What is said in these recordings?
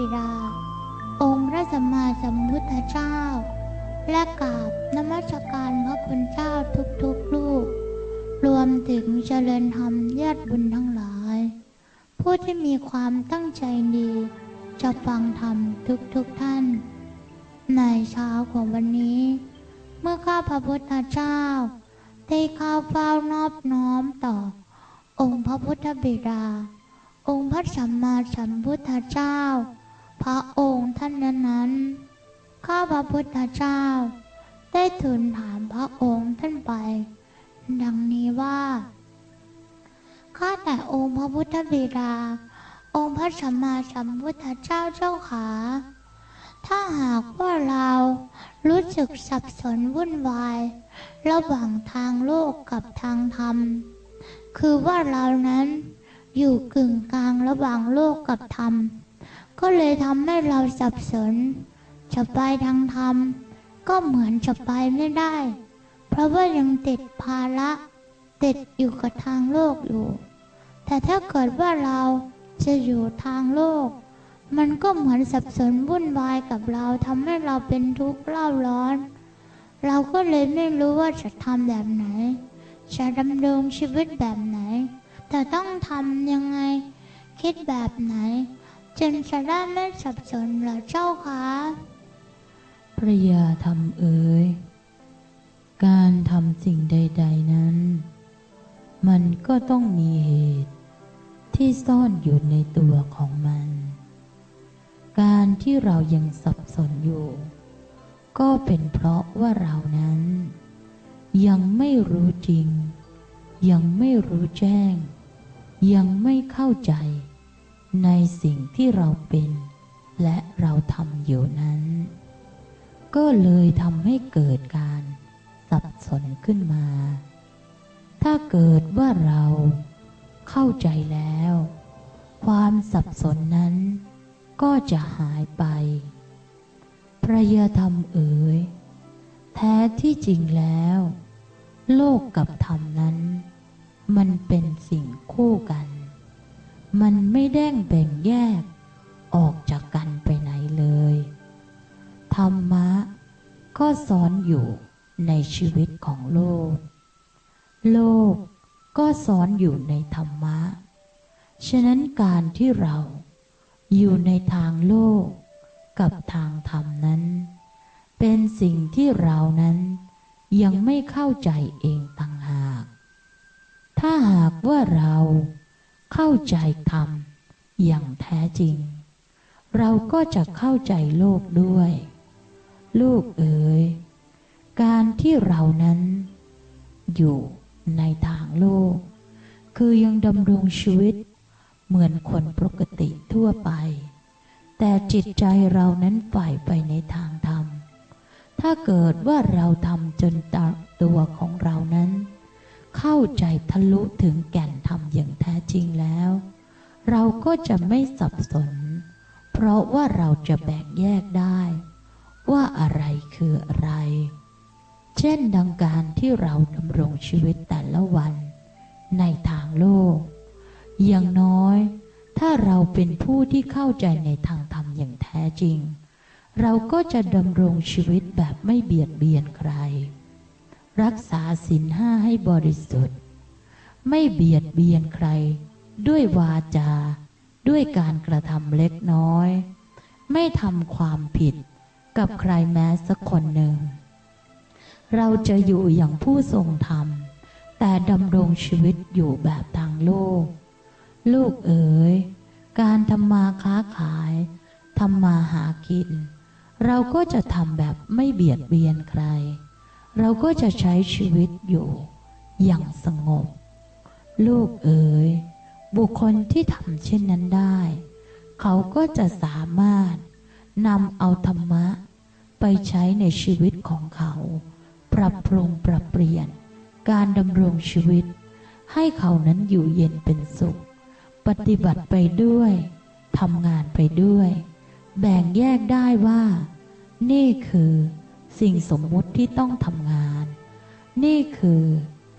บิดา องค์พระสัมมาสัมพุทธเจ้า และกราบนมัสการพระคุณเจ้าทุกๆลูก รวมถึงเจริญธรรมญาติบุญทั้งหลาย ผู้ที่มีความตั้งใจดี จะฟังธรรมทุกๆท่าน ในเช้าของวันนี้ เมื่อข้าพระพุทธเจ้า ได้เข้าเฝ้านอบน้อมต่อ องค์พระพุทธบิดาองค์พระสัมมาสัมพุทธเจ้า พระองค์ท่านนั้นข้าพระพุทธเจ้า ได้ทูลถามพระองค์ท่านไป ดังนี้ว่า ข้าแต่องค์พระพุทธบิดา องค์พระสัมมาสัมพุทธเจ้าเจ้าขา ถ้าหากว่าเรารู้สึกสับสนวุ่นวาย ระหว่างทางโลกกับทางธรรม คือว่าเรานั้นอยู่กึ่งกลางระหว่างโลกกับธรรม ก็เลยทำให้เราสับสนจะไปทางธรรม ก็เหมือนจะไปไม่ได้ เพราะว่ายังติดภาระติดอยู่กับทางโลกอยู่ แต่ถ้าเกิดว่าเราจะอยู่ทางโลก มันก็เหมือนสับสนวุ่นวายกับเราทำให้เราเป็นทุกข์เล่าร้อน เราก็เลยไม่รู้ว่าจะทำแบบไหน จะดำรงชีวิตแบบไหน แต่ต้องทำยังไง คิดแบบไหน จึงจะได้ไม่สับสนเหรอเจ้าคะพระยาธรรมเอ๋ยการทำสิ่งใด ๆนั้น มันก็ต้องมีเหตุ ที่ซ่อนอยู่ในตัวของมัน การที่เรายังสับสนอยู่ ก็เป็นเพราะว่าเรานั้น ยังไม่รู้จริง ยังไม่รู้แจ้ง ยังไม่เข้าใจ ในสิ่งที่เราเป็น และเราทำอยู่นั้น ก็เลยทำให้เกิดการสับสนขึ้นมา ถ้าเกิดว่าเราเข้าใจแล้ว ความสับสนนั้น ก็จะหายไป พระยธรรมเอ๋ย แท้ที่จริงแล้ว โลกกับธรรมนั้น มันเป็นสิ่งคู่กัน มันไม่แด้งแบ่งแยก ออกจากกันไปไหนเลย ธรรมะก็สอนอยู่ในชีวิตของโลก โลกก็สอนอยู่ในธรรมะ ฉะนั้นการที่เราอยู่ในทางโลกกับทางธรรมนั้น เป็นสิ่งที่เรานั้นยังไม่เข้าใจเองต่างหาก ถ้าหากว่าเรา เข้าใจธรรมอย่างแท้จริง เราก็จะเข้าใจโลกด้วย ลูกเอ๋ย การที่เรานั้น อยู่ในทางโลก คือยังดำรงชีวิต เหมือนคนปกติทั่วไป แต่จิตใจเรานั้นฝ่ายไปในทางธรรม ถ้าเกิดว่าเราทำจนตตัวของเรานั้น เข้าใจทะลุถึงแก่นธรรมอย่างแท้จริงแล้ว เราก็จะไม่สับสน เพราะว่าเราจะแบ่งแยกได้ ว่าอะไรคืออะไร เช่นดังการที่เราดำรงชีวิตแต่ละวัน ในทางโลก อย่างน้อย ถ้าเราเป็นผู้ที่เข้าใจในทางธรรมอย่างแท้จริง เราก็จะดำรงชีวิตแบบไม่เบียดเบียนใคร รักษาศีลห้าให้บริสุทธิ์ ไม่เบียดเบียนใคร ด้วยวาจา ด้วยการกระทำเล็กน้อย ไม่ทำความผิดกับใครแม้สักคนหนึ่ง เราจะอยู่อย่างผู้ทรงธรรม แต่ดำรงชีวิตอยู่แบบทางโลก ลูกเอ๋ย การทำมาค้าขายทำมาหากิน เราก็จะทำแบบไม่เบียดเบียนใคร เราก็จะใช้ชีวิตอยู่อย่างสงบ ลูกเอ๋ย บุคคลที่ทำเช่นนั้นได้ เขาก็จะสามารถนำเอาธรรมะ ไปใช้ในชีวิตของเขา ปรับปรุงปรับเปลี่ยน การดำรงชีวิต ให้เขานั้นอยู่เย็นเป็นสุข ปฏิบัติไปด้วยทำงานไปด้วย แบ่งแยกได้ว่า นี่คือ สิ่งสมมุติที่ต้องทำงาน นี่คือ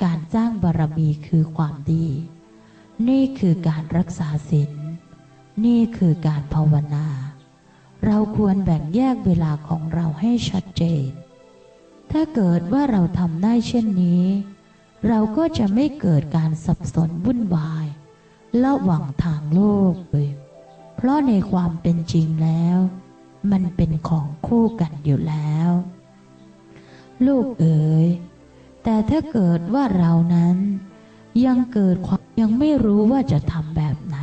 การสร้างบารมีคือความดี นี่คือการรักษาศีลนี่คือการภาวนา เราควรแบ่งแยกเวลาของเราให้ชัดเจน ถ้าเกิดว่าเราทำได้เช่นนี้ เราก็จะไม่เกิดการสับสนวุ่นวายระหว่างทางโลกเลยเพราะในความเป็นจริงแล้ว มันเป็นของคู่กันอยู่แล้ว ลูกเอ๋ย แต่ถ้าเกิดว่าเรานั้น ยังเกิดความยังไม่รู้ว่าจะทำแบบไหน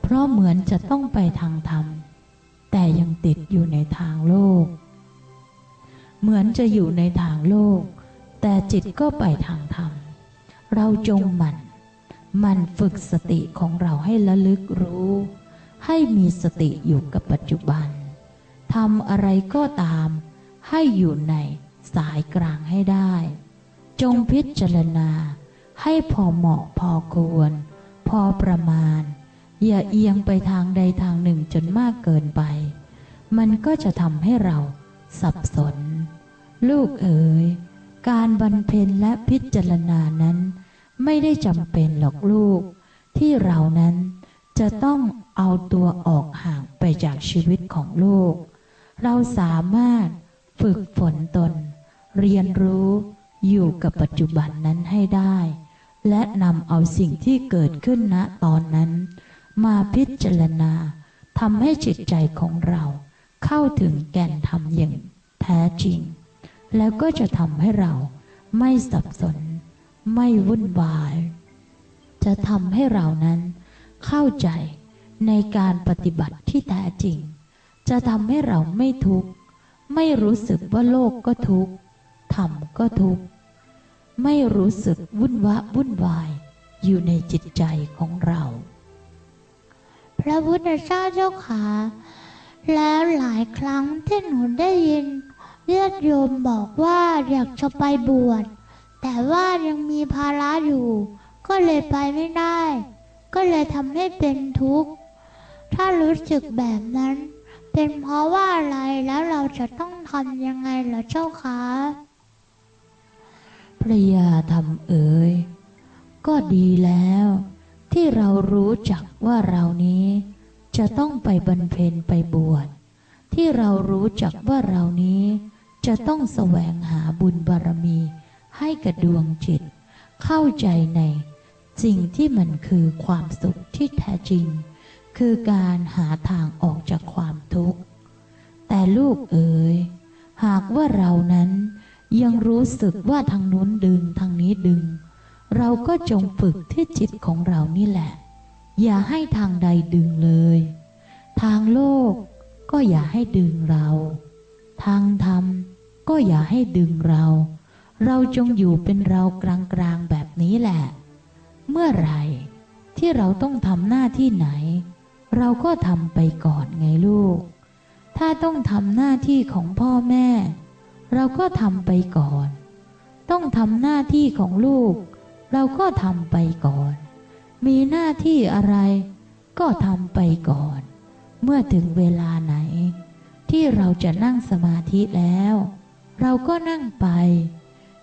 เพราะเหมือนจะต้องไปทางธรรม แต่ยังติดอยู่ในทางโลก เหมือนจะอยู่ในทางโลก แต่จิตก็ไปทางธรรม เราจงหมั่นมันฝึกสติของเราให้ระลึกรู้ ให้มีสติอยู่กับปัจจุบันทำอะไรก็ตามให้อยู่ใน สายกลางให้ได้ จงพิจารณา ให้พอเหมาะพอควร พอประมาณ อย่าเอียงไปทางใดทางหนึ่งจนมากเกินไป มันก็จะทำให้เราสับสน ลูกเอ๋ยการบรรเพ็ญและพิจารณานั้น ไม่ได้จำเป็นหรอกลูก ที่เรานั้นจะต้องเอาตัวออกห่างไปจากชีวิตของลูก เราสามารถฝึกฝนตน เรียนรู้อยู่กับปัจจุบันนั้นให้ได้ และนำเอาสิ่งที่เกิดขึ้นณตอนนั้น มาพิจารณาทำให้จิตใจของเราเข้าถึงแก่นธรรมอย่างแท้จริง แล้วก็จะทำให้เราไม่สับสน ไม่วุ่นวาย จะทำให้เรานั้นเข้าใจในการปฏิบัติที่แท้จริง จะทำให้เราไม่ทุกข์ ไม่รู้สึกว่าโลกก็ทุกข์ ธรรมก็ทุกข์ ไม่รู้สึกวุ่นวะวุ่นวายอยู่ในจิตใจของเรา พระพุทธเจ้าเจ้าขาแล้วหลายครั้งที่หนูได้ยินญาติโยมบอกว่าอยากจะไปบวชแต่ว่ายังมีภาระอยู่ ก็เลยไปไม่ได้ ก็เลยทำให้เป็นทุกข์ ถ้ารู้สึกแบบนั้น เป็นเพราะว่าอะไรแล้วเราจะต้องทำยังไงเหรอเจ้าคะ ระยาธรรมเอ๋ยก็ดีแล้ว ที่เรารู้จักว่าเรานี้ จะต้องไปบรรเพ็ญไปบวชที่เรารู้จักว่าเรานี้ จะต้องแสวงหาบุญบารมี ให้กับดวงจิต เข้าใจในสิ่งที่มันคือความสุขที่แท้จริง คือการหาทางออกจากความทุกข์ แต่ลูกเอ๋ยหากว่าเรานั้น ยังรู้สึกว่าทางนู้นดึงทางนี้ดึง เราก็จงฝึกที่จิตของเรานี่แหละ อย่าให้ทางใดดึงเลย ทางโลกก็อย่าให้ดึงเรา ทางธรรมก็อย่าให้ดึงเรา เราจงอยู่เป็นเรากลางๆแบบนี้แหละ เมื่อไหร่ที่เราต้องทำหน้าที่ไหน เราก็ทำไปก่อนไงลูก ถ้าต้องทำหน้าที่ของพ่อแม่ เราก็ทำไปก่อน ต้องทำหน้าที่ของลูก เราก็ทำไปก่อน มีหน้าที่อะไรก็ทำไปก่อน เมื่อถึงเวลาไหน ที่เราจะนั่งสมาธิแล้ว เราก็นั่งไป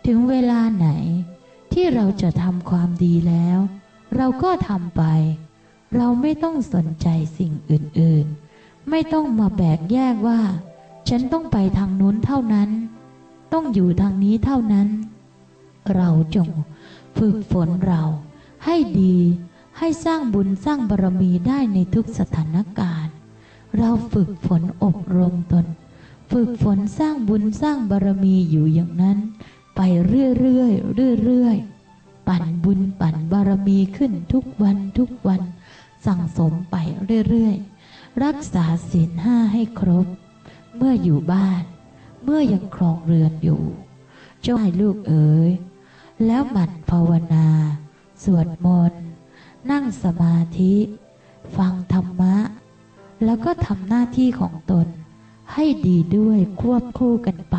ถึงเวลาไหน ที่เราจะทำความดีแล้ว เราก็ทำไป เราไม่ต้องสนใจสิ่งอื่น ๆ ไม่ต้องมาแบกแยกว่า ฉันต้องไปทางนู้นเท่านั้น ต้องอยู่ทางนี้เท่านั้น เราจงฝึกฝนเราให้ดีให้สร้างบุญสร้างบารมีได้ในทุกสถานการณ์ เราฝึกฝนอบรมตน ฝึกฝนสร้างบุญสร้างบารมีอยู่อย่างนั้น ไปเรื่อยๆเรื่อยๆปั่นบุญปั่นบารมีขึ้นทุกวันทุกวัน สั่งสมไปเรื่อยๆ รักษาศีลห้าให้ครบ เมื่ออยู่บ้าน เมื่อยังครองเรือนอยู่เจ้าให้ลูกเอ๋ยแล้วหมั่นภาวนา สวดมนต์นั่งสมาธิ ฟังธรรมะ แล้วก็ทำหน้าที่ของตน ให้ดีด้วยควบคู่กันไป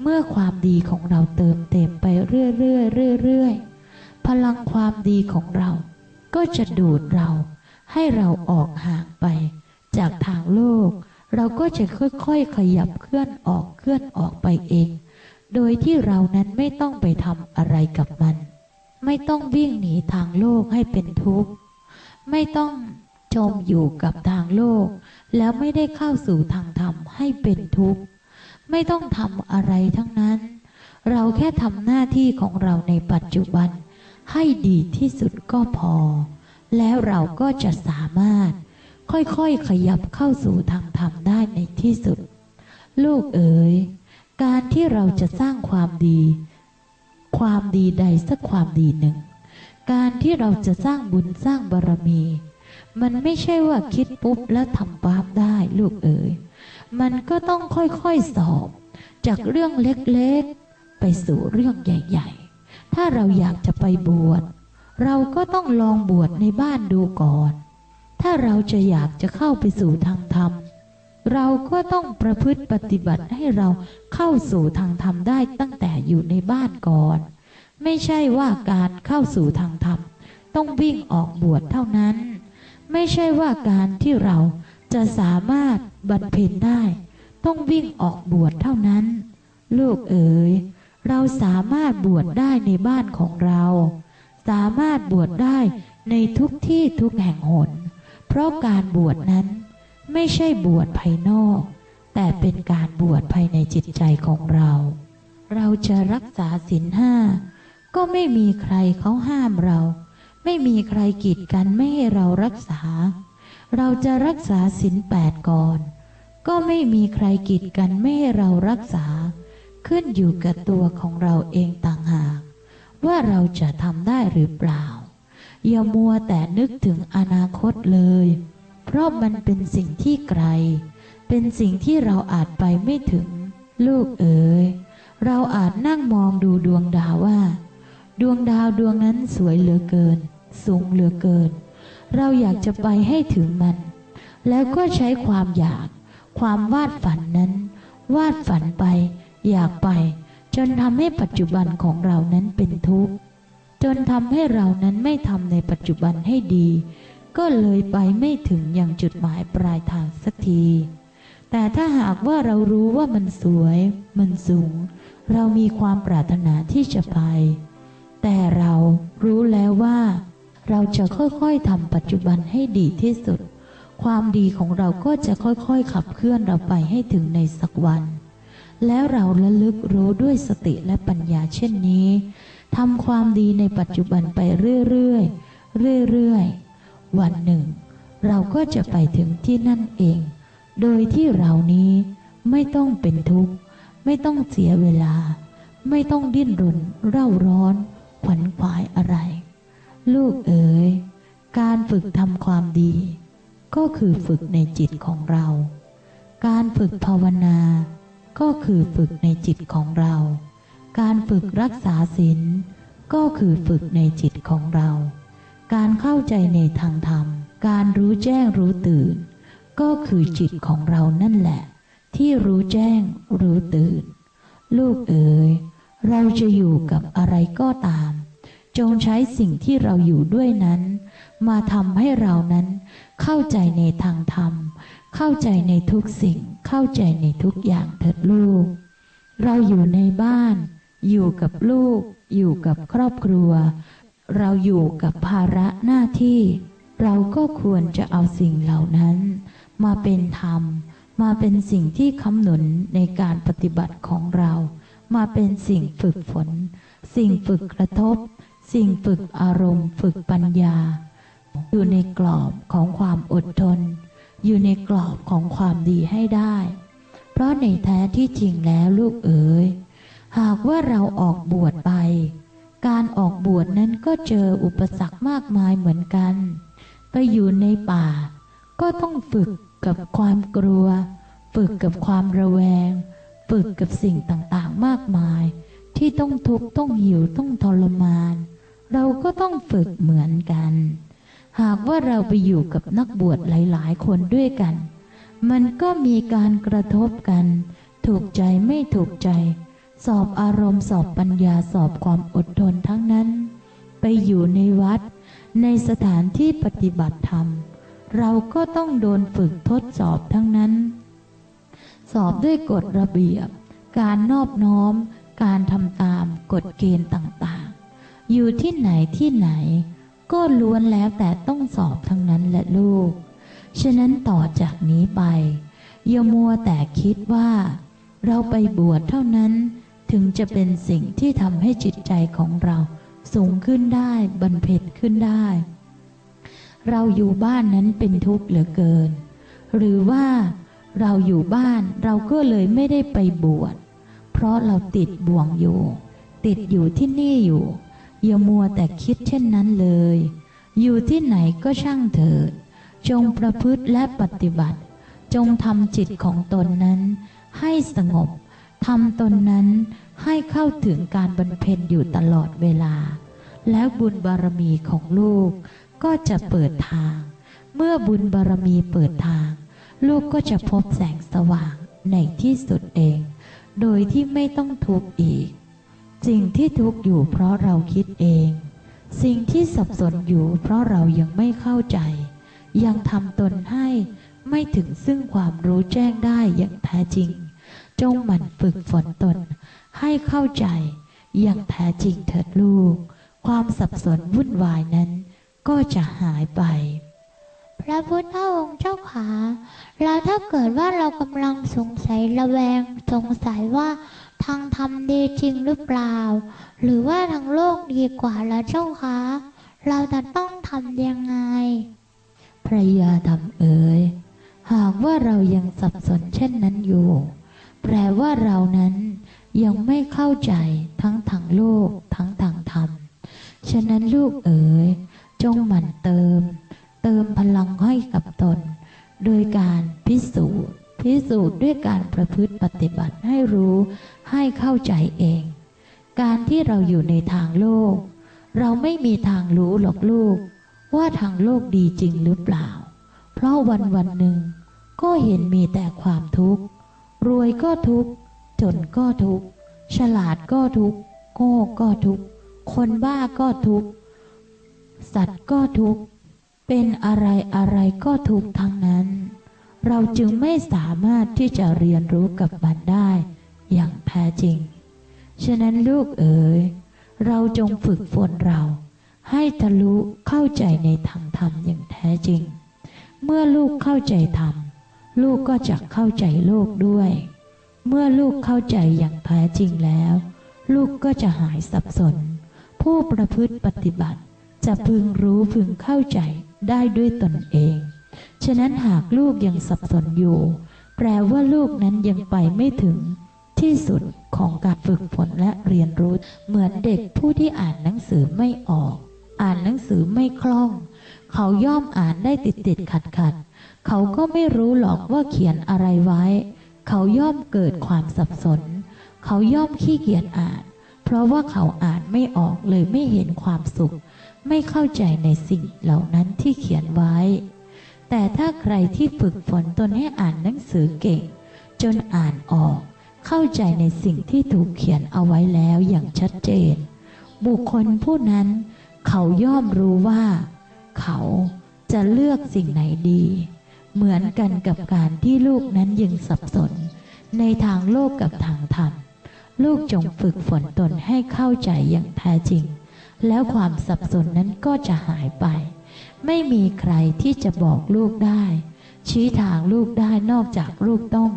เมื่อความดีของเราเติมเต็มไปเรื่อยๆเรื่อยๆพลังความดีของเรา ก็จะดูดเรา ให้เราออกห่างไปจากทางโลก เราก็จะค่อยๆขยับเคลื่อนออกเคลื่อนออกไปเอง โดยที่เรานั้นไม่ต้องไปทำอะไรกับมัน ไม่ต้องวิ่งหนีทางโลกให้เป็นทุกข์ ไม่ต้องจมอยู่กับทางโลก แล้วไม่ได้เข้าสู่ทางธรรมให้เป็นทุกข์ ไม่ต้องทำอะไรทั้งนั้น เราแค่ทำหน้าที่ของเราในปัจจุบัน ให้ดีที่สุดก็พอ แล้วเราก็จะสามารถ ค่อยๆขยับเข้าสู่ทางธรรมได้ในที่สุด ลูกเอ๋ย การที่เราจะสร้างความดี ความดีใดสักความดีหนึ่ง การที่เราจะสร้างบุญสร้างบารมี มันไม่ใช่ว่าคิดปุ๊บแล้วทำปั๊บได้ลูกเอ๋ย มันก็ต้องค่อยๆสอบ จากเรื่องเล็กๆ ไปสู่เรื่องใหญ่ ๆ ถ้าเราอยากจะไปบวช เราก็ต้องลองบวชในบ้านดูก่อน ถ้าเราจะอยากจะเข้าไปสู่ทางธรรม เราก็ต้องประพฤติปฏิบัติให้เราเข้าสู่ทางธรรมได้ตั้งแต่อยู่ในบ้านก่อน ไม่ใช่ว่าการเข้าสู่ทางธรรม ต้องวิ่งออกบวชเท่านั้น ไม่ใช่ว่าการที่เราจะสามารถบรรเพ็ญได้ ต้องวิ่งออกบวชเท่านั้น ลูกเอ๋ยเราสามารถบวชได้ในบ้านของเรา สามารถบวชได้ในทุกที่ทุกแห่งหน เพราะการบวชนั้นไม่ใช่บวชภายนอก แต่เป็นการบวชภายในจิตใจของเรา เราจะรักษาศีลห้าก็ไม่มีใครเขาห้ามเรา ไม่มีใครกีดกันไม่ให้เรารักษา เราจะรักษาศีลแปดก่อน ก็ไม่มีใครกีดกันไม่ให้เรารักษา ขึ้นอยู่กับตัวของเราเองต่างหาก ว่าเราจะทำได้หรือเปล่า อย่ามัวแต่นึกถึงอนาคตเลย เพราะมันเป็นสิ่งที่ไกล เป็นสิ่งที่เราอาจไปไม่ถึง ลูกเอ๋ย เราอาจนั่งมองดูดวงดาวว่า ดวงดาวดวงนั้นสวยเหลือเกิน สูงเหลือเกิน เราอยากจะไปให้ถึงมัน แล้วก็ใช้ความอยาก ความวาดฝันนั้น วาดฝันไป อยากไป จนทำให้ปัจจุบันของเรานั้นเป็นทุกข์ จนทำให้เรานั้นไม่ทำในปัจจุบันให้ดี ก็เลยไปไม่ถึงอย่างจุดหมายปลายทางสักที แต่ถ้าหากว่าเรารู้ว่ามันสวย มันสูง เรามีความปรารถนาที่จะไป แต่เรารู้แล้วว่า เราจะค่อยๆทำปัจจุบันให้ดีที่สุด ความดีของเราก็จะค่อยๆขับเคลื่อนเราไปให้ถึงในสักวัน แล้วเราระลึกรู้ด้วยสติและปัญญาเช่นนี้ ทำความดีในปัจจุบันไปเรื่อยๆ เรื่อยๆ วันหนึ่ง เราก็จะไปถึงที่นั่นเอง โดยที่เรานี้ไม่ต้องเป็นทุกข์ ไม่ต้องเสียเวลา ไม่ต้องดิ้นรนเร่าร้อน ขวัญขวายอะไร ลูกเอ๋ย การฝึกทำความดี ก็คือฝึกในจิตของเรา การฝึกภาวนา ก็คือฝึกในจิตของเรา การฝึกรักษาศีลก็คือฝึกในจิตของเรา การเข้าใจในทางธรรม การรู้แจ้งรู้ตื่น ก็คือจิตของเรานั่นแหละ ที่รู้แจ้งรู้ตื่น ลูกเอ๋ยเราจะอยู่กับอะไรก็ตาม จงใช้สิ่งที่เราอยู่ด้วยนั้น มาทำให้เรานั้น เข้าใจในทางธรรม เข้าใจในทุกสิ่ง เข้าใจในทุกอย่างเถิดลูก เราอยู่ในบ้าน อยู่กับลูก อยู่กับครอบครัว เราอยู่กับภาระหน้าที่ เราก็ควรจะเอาสิ่งเหล่านั้น มาเป็นธรรม มาเป็นสิ่งที่คำหนุนในการปฏิบัติของเรา มาเป็นสิ่งฝึกฝน สิ่งฝึกกระทบ สิ่งฝึกอารมณ์ ฝึกปัญญา อยู่ในกรอบของความอดทน อยู่ในกรอบของความดีให้ได้ เพราะในแท้ที่จริงแล้วลูกเอ๋ย หากว่าเราออกบวชไป การออกบวชนั้นก็เจออุปสรรคมากมายเหมือนกัน ไปอยู่ในป่า ก็ต้องฝึกกับความกลัว ฝึกกับความระแวง ฝึกกับสิ่งต่างๆมากมาย ที่ต้องทุกข์ต้องหิวต้องทรมาน เราก็ต้องฝึกเหมือนกัน หากว่าเราไปอยู่กับนักบวชหลายๆ คนด้วยกัน มันก็มีการกระทบกัน ถูกใจไม่ถูกใจ สอบอารมณ์สอบปัญญาสอบความอดทนทั้งนั้น ไปอยู่ในวัด ในสถานที่ปฏิบัติธรรม เราก็ต้องโดนฝึกทดสอบทั้งนั้น สอบด้วยกฎระเบียบ การนอบน้อม การทำตามกฎเกณฑ์ต่างๆ อยู่ที่ไหนที่ไหน ก็ล้วนแล้วแต่ต้องสอบทั้งนั้นแหละลูก ฉะนั้นต่อจากนี้ไปอย่ามัวแต่คิดว่า เราไปบวชเท่านั้น ถึงจะเป็นสิ่งที่ทำให้จิตใจของเราสูงขึ้นได้บรรเพ็ญขึ้นได้ เราอยู่บ้านนั้นเป็นทุกข์เหลือเกิน หรือว่าเราอยู่บ้านเราก็เลยไม่ได้ไปบวช เพราะเราติดบ่วงอยู่ ติดอยู่ที่นี่อยู่อย่ามัวแต่คิดเช่นนั้นเลย อยู่ที่ไหนก็ช่างเถิด จงประพฤติและปฏิบัติ จงทำจิตของตนนั้นให้สงบ ทำตนนั้นให้เข้าถึงการบรรเพ็ญอยู่ตลอดเวลา แล้วบุญบารมีของลูกก็จะเปิดทาง เมื่อบุญบารมีเปิดทาง ลูกก็จะพบแสงสว่างในที่สุดเอง โดยที่ไม่ต้องทุกข์อีก สิ่งที่ทุกข์อยู่เพราะเราคิดเอง สิ่งที่สับสนอยู่เพราะเรายังไม่เข้าใจ ยังทำตนให้ไม่ถึงซึ่งความรู้แจ้งได้อย่างแท้จริง จงหมั่นฝึกฝนตน ให้เข้าใจอย่างแท้จริงเถิดลูก ความสับสนวุ่นวายนั้น ก็จะหายไป พระพุทธองค์เจ้าขาแล้วถ้าเกิดว่าเรากำลังสงสัยระแวง สงสัยว่าทางธรรมดีจริงหรือเปล่า หรือว่าทางโลกดีกว่าละเจ้าคะเราจะต้องทำยังไง พระยาธรรมเอ๋ยหากว่าเรายังสับสนเช่นนั้นอยู่ แปลว่าเรานั้นยังไม่เข้าใจทั้งทางโลกทั้งทางธรรม ฉะนั้นลูกเอ๋ย จงหมั่นเติม เติมพลังให้กับตน โดยการพิสูจน์พิสูจน์ด้วยการประพฤติปฏิบัติให้รู้ให้เข้าใจเอง การที่เราอยู่ในทางโลก เราไม่มีทางรู้หรอกลูก ว่าทางโลกดีจริงหรือเปล่า เพราะวันวันหนึ่งก็เห็นมีแต่ความทุกข์ รวยก็ทุกข์จนก็ทุกข์ฉลาดก็ทุกข์โง่ก็ทุกข์คนบ้าก็ทุกข์สัตว์ก็ทุกข์เป็นอะไรอะไรก็ทุกข์ทั้งนั้น เราจึงไม่สามารถที่จะเรียนรู้กับมันได้อย่างแท้จริง ฉะนั้นลูกเอ๋ยเราจงฝึกฝนเรา ให้ทะลุเข้าใจในทางธรรมอย่างแท้จริง เมื่อลูกเข้าใจธรรม ลูกก็จะเข้าใจโลกด้วย เมื่อลูกเข้าใจอย่างแท้จริงแล้ว ลูกก็จะหายสับสน ผู้ประพฤติปฏิบัติ จะพึงรู้พึงเข้าใจได้ด้วยตนเอง ฉะนั้นหากลูกยังสับสนอยู่ แปลว่าลูกนั้นยังไปไม่ถึงที่สุดของการฝึกฝนและเรียนรู้ เหมือนเด็กผู้ที่อ่านหนังสือไม่ออก อ่านหนังสือไม่คล่อง เขาย่อมอ่านได้ติดติดขัดขัดๆ เขาก็ไม่รู้หรอกว่าเขียนอะไรไว้ เขาย่อมเกิดความสับสน เขาย่อมขี้เกียจอ่าน เพราะว่าเขาอ่านไม่ออกเลยไม่เห็นความสุข ไม่เข้าใจในสิ่งเหล่านั้นที่เขียนไว้ แต่ถ้าใครที่ฝึกฝนตนให้อ่านหนังสือเก่ง จนอ่านออก เข้าใจในสิ่งที่ถูกเขียนเอาไว้แล้วอย่างชัดเจน บุคคลผู้นั้น เขาย่อมรู้ว่า เขาจะเลือกสิ่งไหนดี เหมือนกันกับการที่ลูกนั้นยังสับสน ในทางโลกกับทางธรรม ลูกจงฝึกฝนตนให้เข้าใจอย่างแท้จริง แล้วความสับสนนั้นก็จะหายไป ไม่มีใครที่จะบอกลูกได้ ชี้ทางลูกได้นอกจากลูกต้อง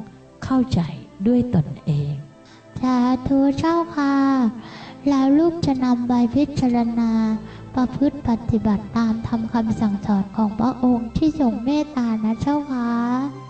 เข้าใจด้วยตนเองสาธุเจ้าค่ะ แล้วลูกจะนำไปพิจารณา ประพฤติปฏิบัติตามทำคำสั่งสอนของพระองค์ที่ทรงเมตตานะเจ้าค่ะ